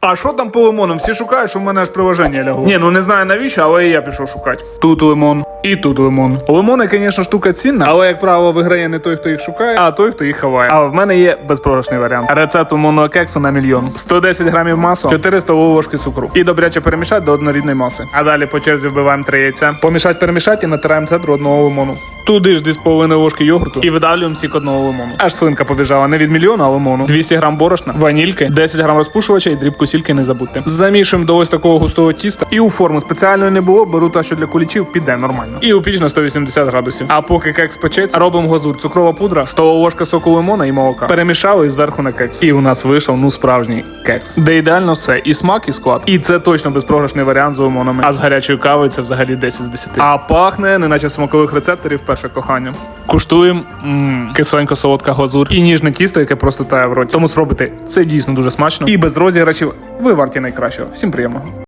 А що там по лимонам? Всі шукають, що в мене аж приложення лягло. Ні, ну не знаю навіщо, але і я пішов шукати. Тут лимон і тут лимон. Лимони, звісно, штука цінна, але як правило виграє не той, хто їх шукає, а той, хто їх ховає. А в мене є безпрограшний варіант. Рецепт лимонного кексу на мільйон. 110 грамів масла, 4 столові ложки цукру. І добряче перемішати до однорідної маси. А далі по черзі вбиваємо три яйця. Помішати, перемішати і натираємо цедру одного лимону. Туди ж 2,5 ложки йогурту і видавлюємо сік одного лимону. Аж свинка побіжала не від мільйона, а лимону. 200 грам борошна, ванільки, 10 грам розпушувача і дрібку сільки не забудьте. Замішуємо до ось такого густого тіста. І у форму спеціальної не було, беру та, що для кулічів піде нормально. І у піч на 180 градусів. А поки кекс печеться, робимо глазур, цукрова пудра, столова ложка соку лимона і молока. Перемішали і зверху на кекс. І у нас вийшов ну справжній кекс. Де ідеально все, і смак, і склад. І це точно безпрограшний варіант з лимонами. А з гарячою кавою це взагалі 10 з 10. А пахне, неначе в смакових рецепторів перше кохання. Куштуємо кисленько солодка глазур і ніжне тісто, яке просто тає в роті. Тому спробуйте, це дійсно дуже смачно. І без розіграшів ви варті найкращого. Всім приємного.